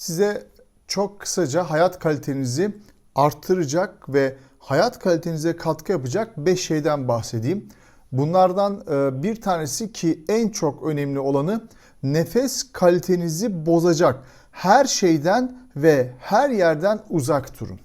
size çok kısaca hayat kalitenizi arttıracak ve hayat kalitenize katkı yapacak 5 şeyden bahsedeyim. Bunlardan e, bir tanesi ki en çok önemli olanı nefes kalitenizi bozacak. Her şeyden ve her yerden uzak durun.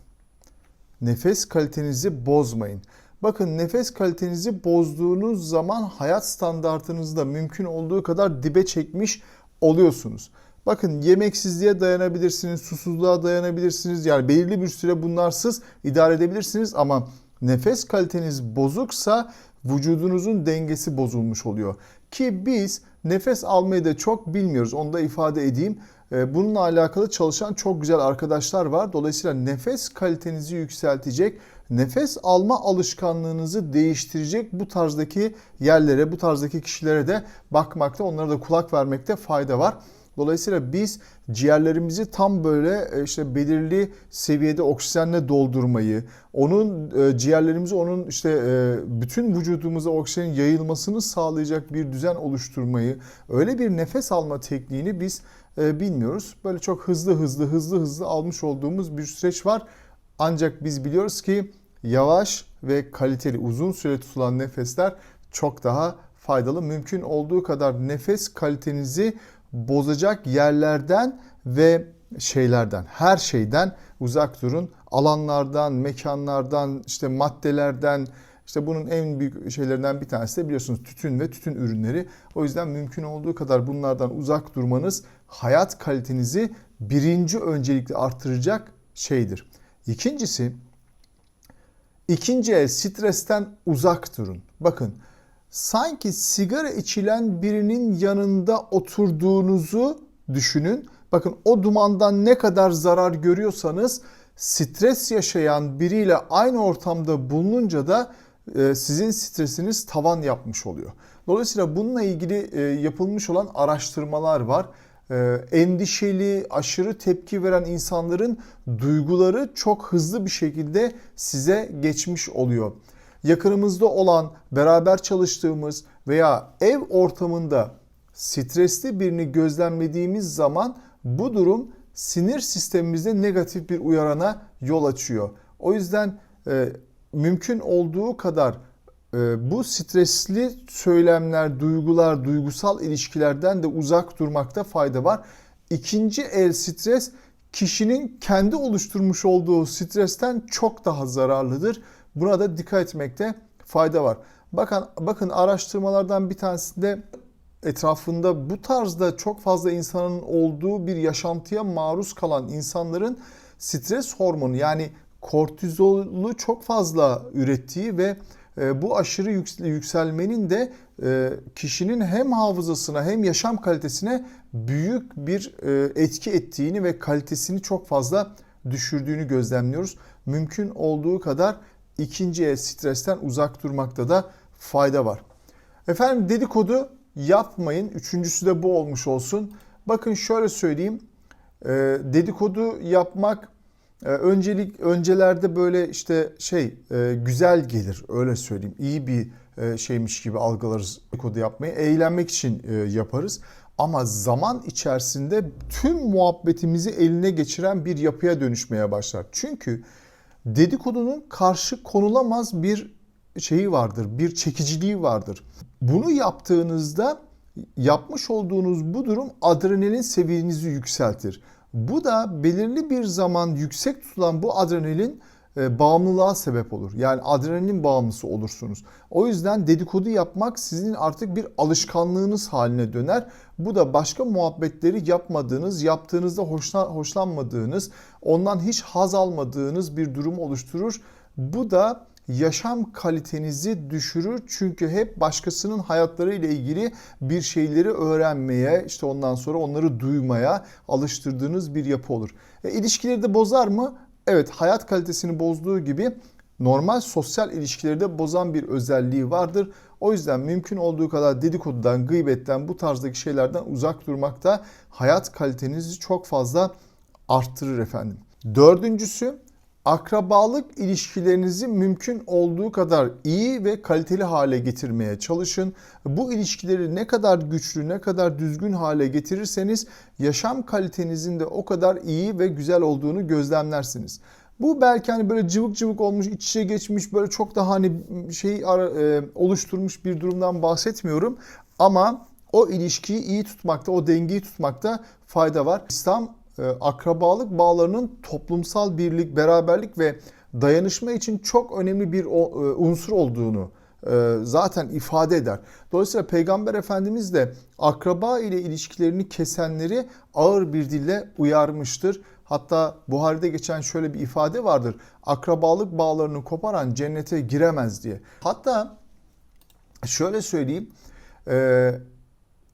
Nefes kalitenizi bozmayın. Bakın nefes kalitenizi bozduğunuz zaman hayat standartınızı da mümkün olduğu kadar dibe çekmiş oluyorsunuz. Bakın yemeksizliğe dayanabilirsiniz, susuzluğa dayanabilirsiniz. Yani belirli bir süre bunlarsız idare edebilirsiniz ama nefes kaliteniz bozuksa vücudunuzun dengesi bozulmuş oluyor. Ki biz nefes almayı da çok bilmiyoruz. Onu da ifade edeyim. Ee, Bununla alakalı çalışan çok güzel arkadaşlar var. Dolayısıyla nefes kalitenizi yükseltecek, nefes alma alışkanlığınızı değiştirecek bu tarzdaki yerlere, bu tarzdaki kişilere de bakmakta, onlara da kulak vermekte fayda var. Dolayısıyla biz ciğerlerimizi tam böyle e, işte belirli seviyede oksijenle doldurmayı, onun e, ciğerlerimizi onun işte e, bütün vücudumuza oksijenin yayılmasını sağlayacak bir düzen oluşturmayı, öyle bir nefes alma tekniğini biz bilmiyoruz. Böyle çok hızlı hızlı hızlı hızlı almış olduğumuz bir süreç var. Ancak biz biliyoruz ki yavaş ve kaliteli uzun süre tutulan nefesler çok daha faydalı. Mümkün olduğu kadar nefes kalitenizi bozacak yerlerden ve şeylerden, her şeyden uzak durun. Alanlardan, mekanlardan, işte maddelerden, işte bunun en büyük şeylerinden bir tanesi de biliyorsunuz tütün ve tütün ürünleri. O yüzden mümkün olduğu kadar bunlardan uzak durmanız hayat kalitenizi birinci öncelikle artıracak şeydir. İkincisi, ikinci el stresten uzak durun. Bakın sanki sigara içilen birinin yanında oturduğunuzu düşünün. Bakın o dumandan ne kadar zarar görüyorsanız stres yaşayan biriyle aynı ortamda bulununca da e, sizin stresiniz tavan yapmış oluyor. Dolayısıyla bununla ilgili e, yapılmış olan araştırmalar var. E, endişeli, aşırı tepki veren insanların duyguları çok hızlı bir şekilde size geçmiş oluyor yakınımızda olan, beraber çalıştığımız veya ev ortamında stresli birini gözlemlediğimiz zaman bu durum sinir sistemimizde negatif bir uyarana yol açıyor. O yüzden e, mümkün olduğu kadar e, bu stresli söylemler, duygular, duygusal ilişkilerden de uzak durmakta fayda var. İkinci el stres kişinin kendi oluşturmuş olduğu stresten çok daha zararlıdır. Buna da dikkat etmekte fayda var. Bakın bakın araştırmalardan bir tanesinde etrafında bu tarzda çok fazla insanın olduğu bir yaşantıya maruz kalan insanların stres hormonu yani kortizolu çok fazla ürettiği ve bu aşırı yükselmenin de e, kişinin hem hafızasına hem yaşam kalitesine büyük bir e, etki ettiğini ve kalitesini çok fazla düşürdüğünü gözlemliyoruz. Mümkün olduğu kadar ikinci el stresten uzak durmakta da fayda var. Efendim dedikodu yapmayın. Üçüncüsü de bu olmuş olsun. Bakın şöyle söyleyeyim. E, dedikodu yapmak e, öncelik öncelerde böyle işte şey e, güzel gelir öyle söyleyeyim. İyi bir şeymiş gibi algılarız dedikodu yapmayı. Eğlenmek için yaparız. Ama zaman içerisinde tüm muhabbetimizi eline geçiren bir yapıya dönüşmeye başlar. Çünkü dedikodunun karşı konulamaz bir şeyi vardır, bir çekiciliği vardır. Bunu yaptığınızda yapmış olduğunuz bu durum adrenalin seviyenizi yükseltir. Bu da belirli bir zaman yüksek tutulan bu adrenalin e, bağımlılığa sebep olur. Yani adrenalin bağımlısı olursunuz. O yüzden dedikodu yapmak sizin artık bir alışkanlığınız haline döner. Bu da başka muhabbetleri yapmadığınız, yaptığınızda hoşlan, hoşlanmadığınız, ondan hiç haz almadığınız bir durum oluşturur. Bu da yaşam kalitenizi düşürür. Çünkü hep başkasının hayatları ile ilgili bir şeyleri öğrenmeye, işte ondan sonra onları duymaya alıştırdığınız bir yapı olur. E, ilişkileri de bozar mı? Evet hayat kalitesini bozduğu gibi normal sosyal ilişkileri de bozan bir özelliği vardır. O yüzden mümkün olduğu kadar dedikodudan, gıybetten, bu tarzdaki şeylerden uzak durmakta hayat kalitenizi çok fazla arttırır efendim. Dördüncüsü akrabalık ilişkilerinizi mümkün olduğu kadar iyi ve kaliteli hale getirmeye çalışın. Bu ilişkileri ne kadar güçlü, ne kadar düzgün hale getirirseniz yaşam kalitenizin de o kadar iyi ve güzel olduğunu gözlemlersiniz. Bu belki hani böyle cıvık cıvık olmuş, iç içe geçmiş böyle çok da hani şey e, oluşturmuş bir durumdan bahsetmiyorum. Ama o ilişkiyi iyi tutmakta, o dengeyi tutmakta fayda var. İslam akrabalık bağlarının toplumsal birlik, beraberlik ve dayanışma için çok önemli bir e, unsur olduğunu e, zaten ifade eder. Dolayısıyla Peygamber Efendimiz de akraba ile ilişkilerini kesenleri ağır bir dille uyarmıştır. Hatta Buhari'de geçen şöyle bir ifade vardır. Akrabalık bağlarını koparan cennete giremez diye. Hatta şöyle söyleyeyim. E,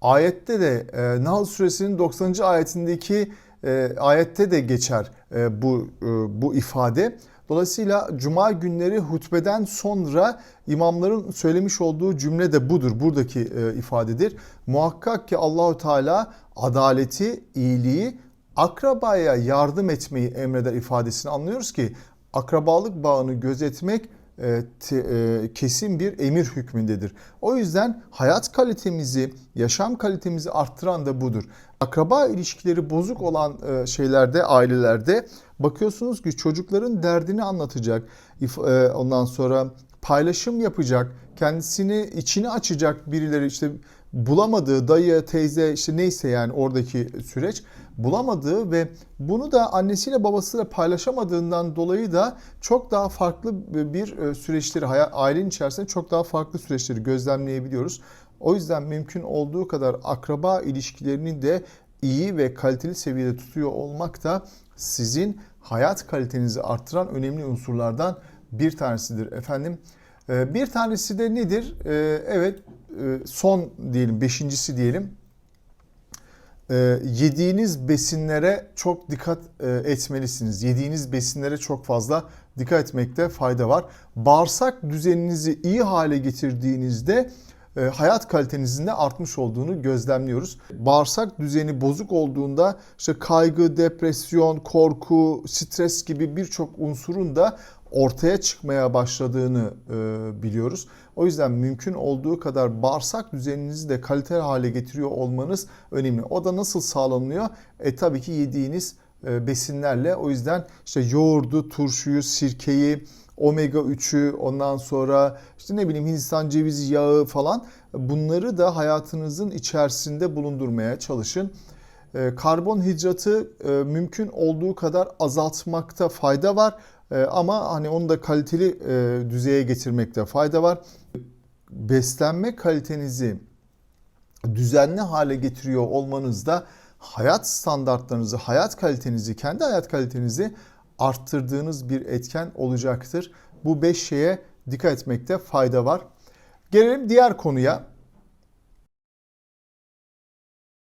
ayette de e, Nahl suresinin 90. ayetindeki e, ayette de geçer e, bu e, bu ifade. Dolayısıyla cuma günleri hutbeden sonra imamların söylemiş olduğu cümle de budur. Buradaki e, ifadedir. Muhakkak ki Allahu Teala adaleti, iyiliği, akrabaya yardım etmeyi emreder ifadesini anlıyoruz ki akrabalık bağını gözetmek kesin bir emir hükmündedir. O yüzden hayat kalitemizi, yaşam kalitemizi arttıran da budur. Akraba ilişkileri bozuk olan e, şeylerde, ailelerde bakıyorsunuz ki çocukların derdini anlatacak, ondan sonra paylaşım yapacak, kendisini içini açacak birileri işte bulamadığı dayı, teyze işte neyse yani oradaki süreç bulamadığı ve bunu da annesiyle babasıyla paylaşamadığından dolayı da çok daha farklı bir e, süreçleri ailenin içerisinde çok daha farklı süreçleri gözlemleyebiliyoruz. O yüzden mümkün olduğu kadar akraba ilişkilerini de iyi ve kaliteli seviyede tutuyor olmak da sizin hayat kalitenizi artıran önemli unsurlardan bir tanesidir efendim. E, bir tanesi de nedir? E, evet son diyelim beşincisi diyelim e, yediğiniz besinlere çok dikkat e, etmelisiniz. Yediğiniz besinlere çok fazla dikkat etmekte fayda var. Bağırsak düzeninizi iyi hale getirdiğinizde e, hayat kalitenizin de artmış olduğunu gözlemliyoruz. Bağırsak düzeni bozuk olduğunda işte kaygı, depresyon, korku, stres gibi birçok unsurun da ortaya çıkmaya başladığını e, biliyoruz. O yüzden mümkün olduğu kadar bağırsak düzeninizi de kaliteli hale getiriyor olmanız önemli. O da nasıl sağlanıyor? E tabii ki yediğiniz e, besinlerle. O yüzden işte yoğurdu, turşuyu, sirkeyi, omega 3'ü ondan sonra işte ne bileyim Hindistan cevizi yağı falan bunları da hayatınızın içerisinde bulundurmaya çalışın. E, karbonhidratı e, mümkün olduğu kadar azaltmakta fayda var. Ee, ama hani onu da kaliteli e, düzeye getirmekte fayda var. Beslenme kalitenizi düzenli hale getiriyor olmanız da hayat standartlarınızı, hayat kalitenizi, kendi hayat kalitenizi arttırdığınız bir etken olacaktır. Bu beş şeye dikkat etmekte fayda var. Gelelim diğer konuya.